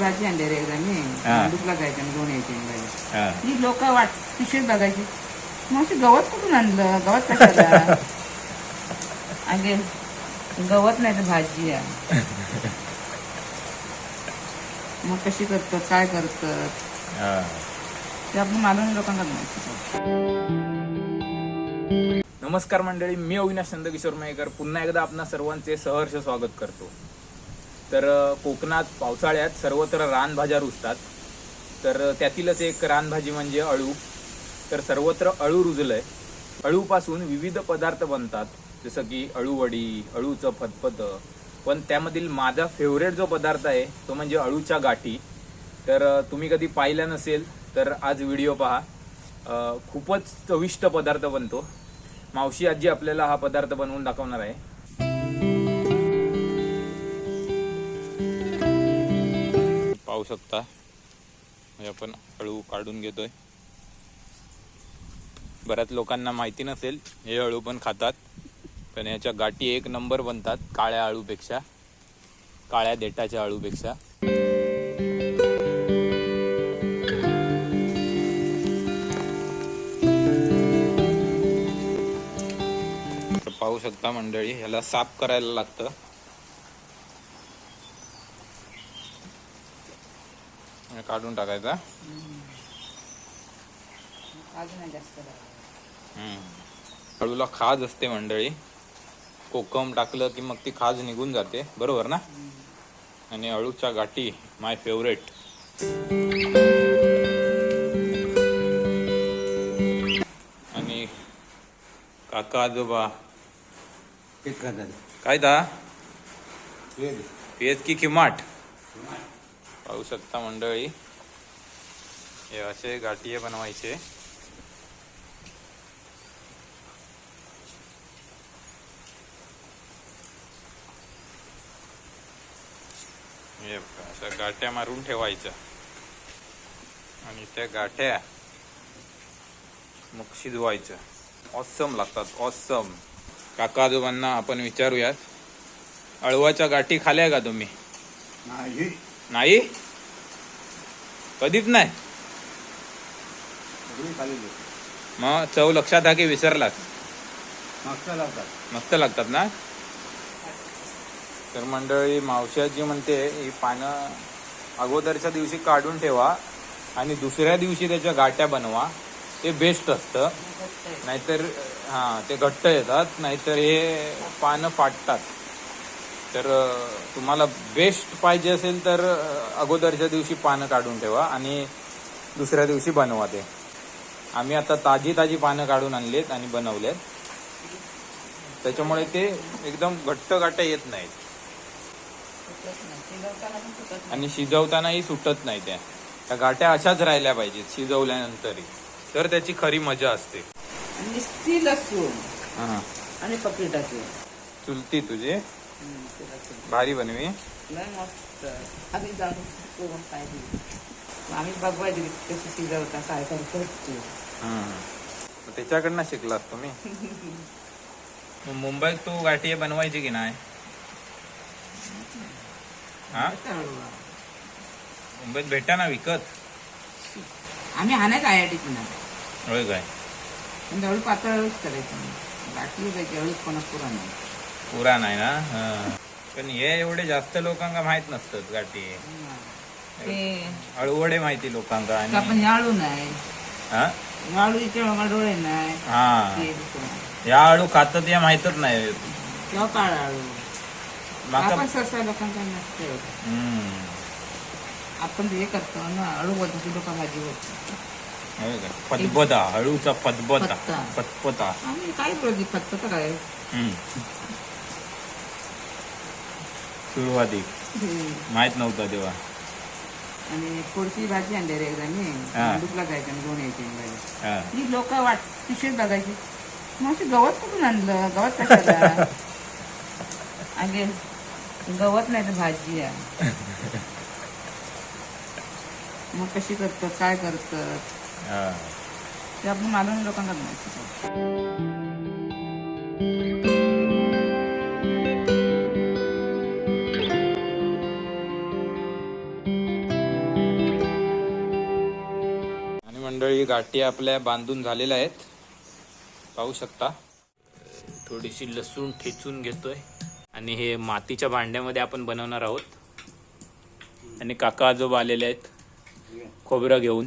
भाजी आणली रे एकदा मी. हा. भांडूपला जायचं आणि घेऊन यायची भाजी हा. ही लोक वाट पिशवीत बघायची. मावशी गवत कुठून आणलं? गवत कशाला? अगे गवत नाही तर भाजी आहे. मग कशी करतात? काय करतात? हा. ते आपण मालवणी लोकांना माहिती नमस्कार मंडळी मी अविनाश नंदकिशोर मयेकर पुन्हा एकदा आपणा सर्वांचे सहर्ष स्वागत करतो. तर कोकणात पावसाळ्यात सर्वत्र रानभाज्या रुजतात. तर त्यातीलच एक रानभाजी म्हणजे अळू. तर सर्वत्र अळू रुजलंय. अळूपासून विविध पदार्थ बनतात. जसं की अळूवडी अळूचं फतफतं. पण त्यामधील माझा फेवरेट जो पदार्थ आहे तो म्हणजे अळूच्या गाठी. तर तुम्ही कधी पाहिला नसेल तर आज व्हिडिओ पहा. खूपच चविष्ट पदार्थ बनतो. मावशी आजी आपल्याला हा पदार्थ बनवून दाखवणार आहे. पाहू शकता. म्हणजे आपण अळू काढून घेतोय. बऱ्याच लोकांना माहिती नसेल हे अळू पण खातात. पण याच्या गाठी एक नंबर बनतात काळ्या अळूपेक्षा काळ्या देठाच्या अळूपेक्षा पाहू शकता मंडळी ह्याला साफ करायला लागतं. काढून टाकायचा. अजून नाही जास्त लागत. हम्म. अळूला खाज असते मंडळी. कोकम टाकलं की मग ती खाज निघून जाते. बरोबर ना? आणि अळूच्या गाठी माय फेवरेट आणि काका आजोबा. काय दा? पेज की किमाट? पाहू शकता मंडळी. हे असे गाठीये बनवायचे. हे अशा गाठ्या मारून ठेवायच्या. आणि त्या गाठ्या मग शिजवायच्या ऑसम लागतात ऑसम काका आजोबांना आपण विचारूयात. अळवाच्या गाठी खाल्या का तुम्ही? नाही. नाही? कधीच नाही. मग चव लक्षात हा की लागतात. मस्त लागतात ना? तर मंडळी मावशाजी म्हणते ही पानं अगोदरच्या दिवशी काढून ठेवा आणि दुसऱ्या दिवशी त्याच्या गाट्या बनवा. ते बेस्ट असतं. नाहीतर हां ते घट्ट येतात. नाहीतर हे पानं फाटतात. तर तुम्हाला बेस्ट पाहिजे असेल तर अगोदरच्या दिवशी पानं काढून ठेवा आणि दुसऱ्या दिवशी बनवा ते. आम्ही आता ताजी ताजी पानं काढून आणलीत आणि बनवलेत. त्याच्यामुळे ते एकदम घट्ट गाठ्या येत नाहीत. आणि शिजवतानाही सुटत नाही त्या. त्या गाठ्या अशाच राहिल्या पाहिजेत शिजवल्यानंतरही. तर त्याची खरी मजा असते. आणि पपडी टाकली चुलती तुझी. भारी बनवी. लय मस्त. आधी जाऊन करून पाहिजे. आम्ही बघवायचे कशी शिजवता काय करतो त्याच्याकडनं शिकलास तुम्ही? मुंबईत तू गाठी बनवायची की नाही? हा. मुंबईत भेटा ना विकत? आम्ही हाणायच आय आय ना होय काय? पण एवढी पातळ एवढीच करायचं. गाठी पाहिजे एवढीच कोणा पुरा नाही. पुरा नाही ना? हा. पण हे एवढे जास्त लोकांना माहीत नसतात गाठी. ते अळूवडे माहिती लोकांका का आणि आपण याळू नाही. हा? याळू डोळे नाही. हा. ते दुसरं. या अळू खातात या माहितच नाही. किंवा काळ आळू माका आपण सहसा लोकांना नसते हम्म. आपण हे करतो ना अळू बोलतो लोक भाजी होय फतबता फत्ता. फतपता आम्ही काय फक्त काय? हम्म. सुरुवाती. माहीत नव्हतं तेव्हा. आणि पुढची भाजी आणली रे एकदा मी. हा. भांडूपला जायचं आणि घेऊन यायची भाजी हा. ही लोक वाट पिशवीत बघायची. मावशी गवत कुठून आणलं? गवत कशाला? अगे गवत नाही तर भाजी आहे. मग कशी करतात? काय करतात? हा. ते आपण मालवणी लोकांना माहिती सगळी गाठी आपल्या बांधून झालेल्या आहेत. पाहू शकता. थोडीशी लसूण ठेचून घेतोय. आणि हे मातीच्या भांड्यामध्ये आपण बनवणार आहोत. आणि काका आजोबा आलेले आहेत. खोबरं घेऊन.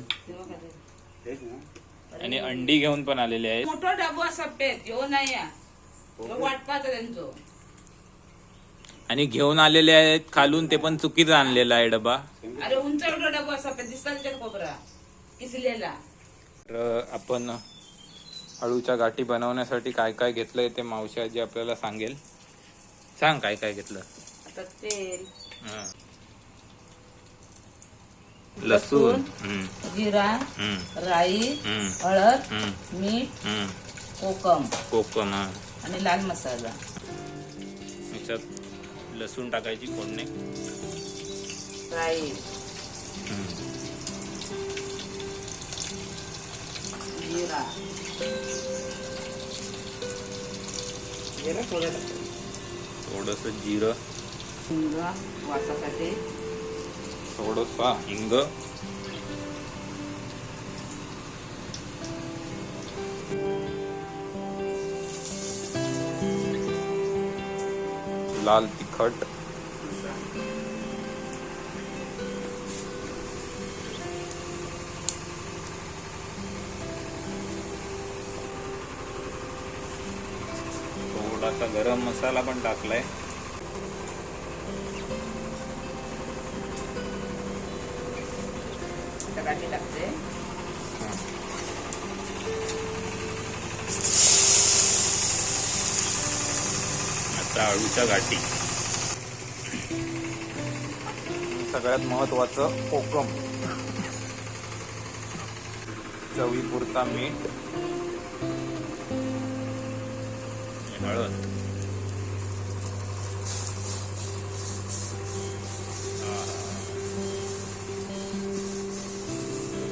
आणि अंडी घेऊन पण आलेले आहेत. मोठो डबो असा पेट त्यांचो. आणि घेऊन आलेले आहेत खालून ते पण चुकीचं आणलेलं आहे डबा. अरे उंच डबो असा पेट दिसता त्याच्यात खोबरा? किसलेला तर आपण अळूच्या गाठी बनवण्यासाठी काय काय घेतलंय ते मावशी आजी आपल्याला सांगेल. सांग काय काय घेतलं. आता तेल हं. लसूण हं, जिरा हं, राई हं, हळद हं, मीठ हं. कोकम. कोकम हं. आणि लाल मसाला. याच्यात लसूण टाकायची फोडणे. राई. हं. जिरा जिरा थोडं. थोडस जिरं. हिंग वासासाठी. थोडसा हिंग. लाल तिखट. थोडासा गरम मसाला पण टाकलाय. आता अळूच्या गाठी. सगळ्यात महत्वाचं कोकम. चवीपुरता मीठ हळद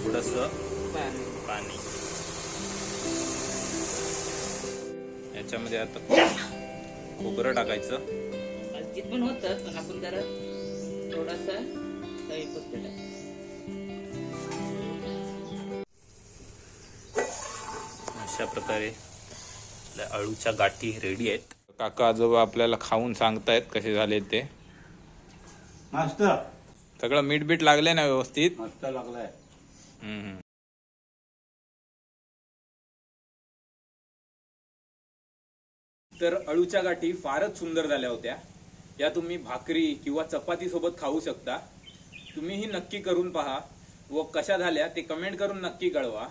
थोडस पाणी. याच्यामध्ये आता खोबरं टाकायचं पण होतं पण आपण जरा थोडासा टाकू. अशा प्रकारे आपल्या अळूच्या गाठी रेडी आहेत. काका आजोबा आपल्याला खाऊन सांगतायत कसे झाले ते. मस्त. सगळं मीठ बीठ लागले ना व्यवस्थित? मस्त लागलाय. हम्म. तर अळूच्या गाठी फारच सुंदर झाल्या होत्या. या तुम्ही भाकरी किंवा चपाती सोबत खाऊ शकता. तुम्हीही नक्की करून पहा व कशा झाल्या ते कमेंट करून नक्की कळवा.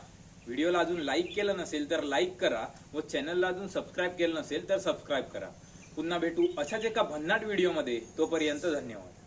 व्हिडिओला अजून लाईक केलं नसेल तर लाईक करा. व चॅनलला अजून सबस्क्राईब केलं नसेल तर सबस्क्राईब करा. पुन्हा भेटू अशाच एका भन्नाट व्हिडिओमध्ये. तोपर्यंत धन्यवाद.